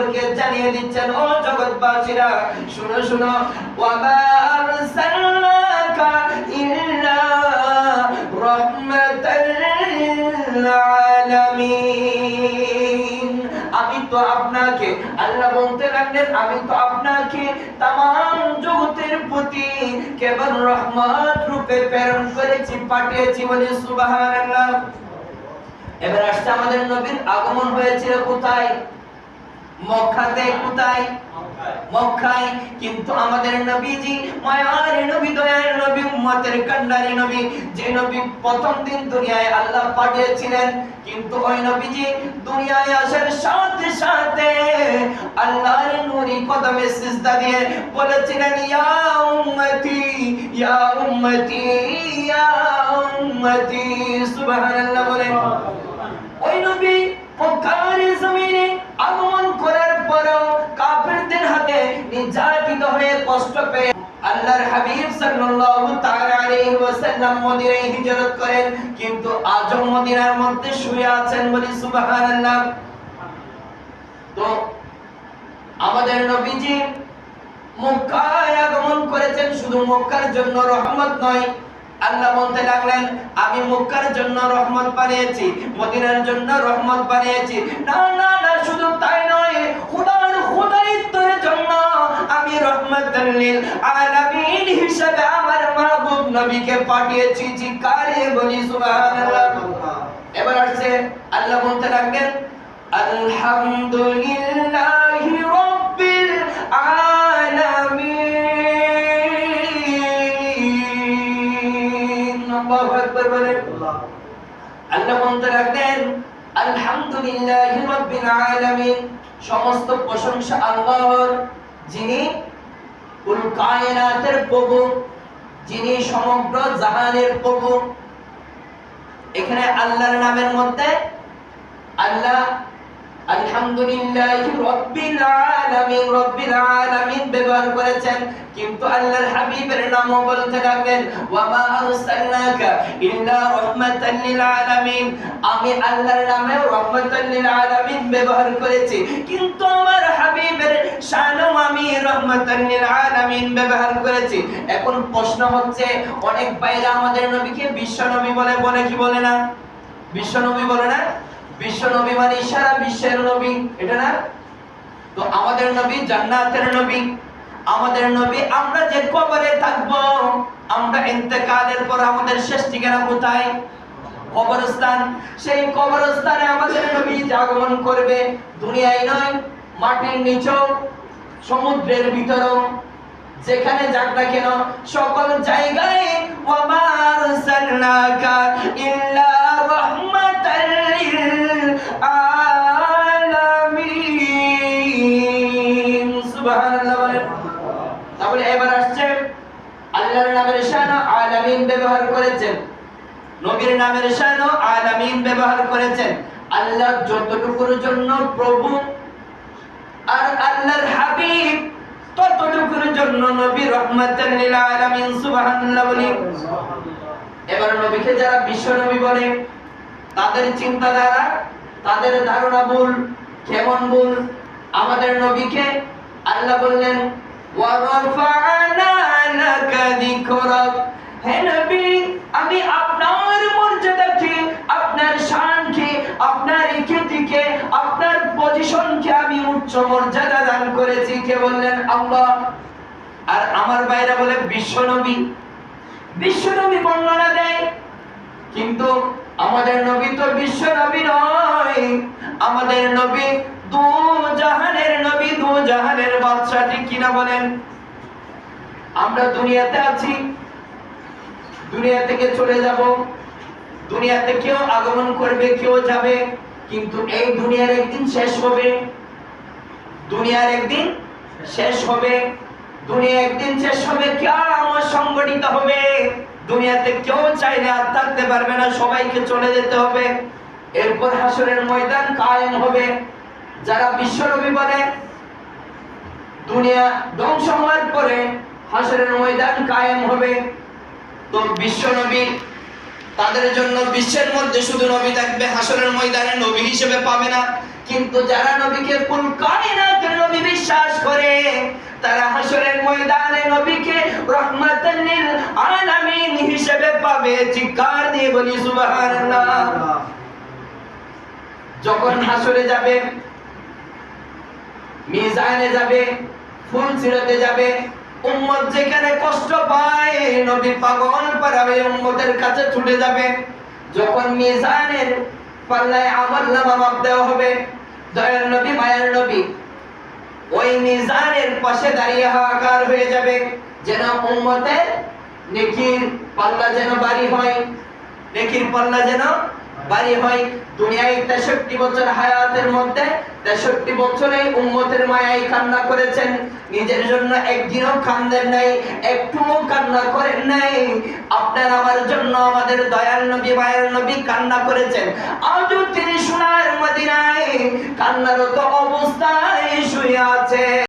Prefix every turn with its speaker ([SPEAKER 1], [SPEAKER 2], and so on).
[SPEAKER 1] সম্পর্কে জানিয়ে দিচ্ছেন, ও জগৎবাসীরা, শুনো শুনো। আমি তো আপনাকে, আল্লাহ বলতে লাগলেন, আমি তো আপনাকে তাম জগতের প্রতি কেবল রহমত রূপে প্রেরণ করেছি, পাঠিয়েছি বলে সুবহানাল্লাহ। এবার আসছে আমাদের নবীর আগমন হয়েছিল কোথায়? মক্কাতে কোথায়? মক্কায়। কিন্তু আমাদের নবীজি মায়ার নবী দয়ার নবী উম্মতের কান্ডারি নবী যে নবী প্রথম দিন দুনিয়ায় আল্লাহ পাঠিয়েছিলেন কিন্তু ওই নবীজি দুনিয়ায় আসার সাথে সাথে আল্লাহর নূরি কদমে সিজদা দিয়ে বলেছিলেন ইয়া উম্মতি ইয়া উম্মতি ইয়া উম্মতি। সুবহানাল্লাহ বলেন। ওই নবী মক্কার জমিনে নির্যাতিত হয়ে কষ্ট পেয়ে আল্লাহর হাবিব সাল্লাল্লাহু তাআলা আলাইহি ওয়াসাল্লাম মদিনায় হিজরত করেন, কিন্তু আজও মদিনার মধ্যে শুয়ে আছেন বলি সুবহানাল্লাহ। তো আমাদের নবীজি মক্কায় আগমন করেছেন, শুধু মক্কার জন্য রহমত নয়, আল্লাহ বলতে লাগলেন, আমি মক্কার জন্য রহমত বানিয়েছি, মদিনার জন্য রহমত বানিয়েছি। না না না, শুধু তাই নয় খুদার খুদাইত্বের জন্য আমি রহমতুল আলামিন আমার মাহবুব নবীকে পাঠিয়েছি বলি, সুবহানাল্লাহ। এবার আসছে আল্লাহ বলতে লাগলেন, আলহামদুলিল্লাহি আলামিন। আল্লাহু আকবার বলেন। আল্লাহ বলতে লাগলেন, আলহামদুলিল্লাহি আলামিন। সমস্ত প্রশংসা আল্লাহর, যিনি কায়নাতের প্রভু যিনি সমগ্র জাহানের প্রভু এখানে আল্লাহর নামের মধ্যে আল্লাহ আলহামদুলিল্লাহ রব্বিল আলামিন রব্বিল আলামিন ব্যবহার করেছেন। কিন্তু আল্লাহর হাবিবের নামও বলতে ওয়া মা আরসালনাকা ইল্লা লিল আলামিন। আমি আল্লাহর নামে লিল আলামিন ব্যবহার করেছি, কিন্তু আমার হাবিবের শানও আমি রাহমাতাল লিল আলামিন ব্যবহার করেছি। এখন প্রশ্ন হচ্ছে, অনেক বাইরে আমাদের নবীকে বিশ্ব নবী বলে বলে কি বলে না? বিশ্ব নবী বলে না? বিশ্ব নবী মানে সারা বিশ্বের নবী, এটা না? তো আমাদের নবী জান্নাতের নবী, আমাদের নবী আমরা যে কবরে থাকব, আমরা ইন্তেকালের পর আমাদের শেষ ঠিকানা কোথায়? কবরস্থান। সেই কবরস্থানে আমাদের নবী আগমন করবে, দুনিয়ায় নয়, মাটির নিচেও সমুদ্রের ভিতরেও যেখানে যাক না কেন, সকল জায়গায় ওয়ামা আরসালনাকা ইল্লা আলামিন ব্যবহার করেছেন। নবীর নামের শান আলামিন ব্যবহার করেছেন। আল্লাহ যতটুকুর জন্য প্রভু আর আল্লাহর হাবিব ততটুকুর জন্য নবী রহমাতাল লিল আলামিন, সুবহানাল্লাহ বলি। এবার নবীকে যারা বিশ্ব নবী বলে, তাদের চিন্তাধারা, তাদের ধারণা ভুল, কেমন ভুল? আমাদের নবীকে আল্লাহ বললেন, ওয়া রাফা'না লাকা যিকরাক। হে নবী, আমি আপনার মর্যাদাকে, আপনার শানকে, আপনার ইজ্জতকে, আপনার পজিশনকে আমি উচ্চ মর্যাদা দান করেছি। কে বললেন? আল্লাহ। আর আমার বাইরে বলে বিশ্বনবী বিশ্বনবী বর্ণনা দেয়। কিন্তু আমাদের নবী তো বিশ্ব নবী নয়। আমাদের নবী দু জাহানের নবী, দু জাহানের বাদশা ঠিক কিনা বলেন? আমরা দুনিয়াতে আছি দুনিয়া থেকে চলে যাব। দুনিয়াতে কেউ আগমন করবে, কেউ যাবে, কিন্তু এই দুনিয়ার একদিন শেষ হবে। দুনিয়ার একদিন শেষ হবে। দুনিয়া একদিন শেষ হবে কেমন সংগঠিত হবে। দুনিয়াতে কেউ চাইলে আর থাকতে পারবে না, সবাইকে চলে যেতে হবে। এরপর হাসরের ময়দান কায়েম হবে। যারা বিশ্বনবী বলে, দুনিয়া ধ্বংস হওয়ার পরে হাসরের ময়দান কায়েম হবে। তো বিশ্বনবী তাদের জন্য বিশ্বের মধ্যে শুধু নবী থাকবে, হাসরের ময়দানে নবী হিসেবে পাবে না। কিন্তু যারা নবীকে কুল কায়নাতের নবী বিশ্বাস করে, তারা হাসরের ময়দানে নবীকে রহমাতাল লিল আলামিন হিসেবে পাবে, চিৎকার দিয়ে বলি সুবহানাল্লাহ। যখন হাসরে যাবে, মিজানে যাবে ফুল ছিড়তে যাবে উম্মত যেখানে কষ্ট পায়, নবী পাগল পারাবে উম্মতের কাছে ছুটে যাবে। যখন মিজানের পাল্লায় আমল নামা মাপ দেওয়া হবে দয়ার নবী, মায়ের নবী, ওই মিজানের পাশে দাঁড়িয়ে হাহাকার হয়ে যাবে, যেন উম্মতের নেকির পাল্লা যেন বাড়ি হয়, নেকির পাল্লা যেন বাড়ি হয় দুনিয়ায় তেষট্টি বছর হায়াতের মধ্যে, তেষট্টি বছরে উম্মতের মায়াই কান্না করেছেন। নিজের জন্য একদিনও কান্দেন নাই, একটুও কান্না করেন নাই। আপনার আমার জন্য আমাদের দয়াল নবী, মায়ের নবী কান্না করেছেন। আজও তিনি সোনার মদিনায় কান্নারত অবস্থায় শুয়ে আছে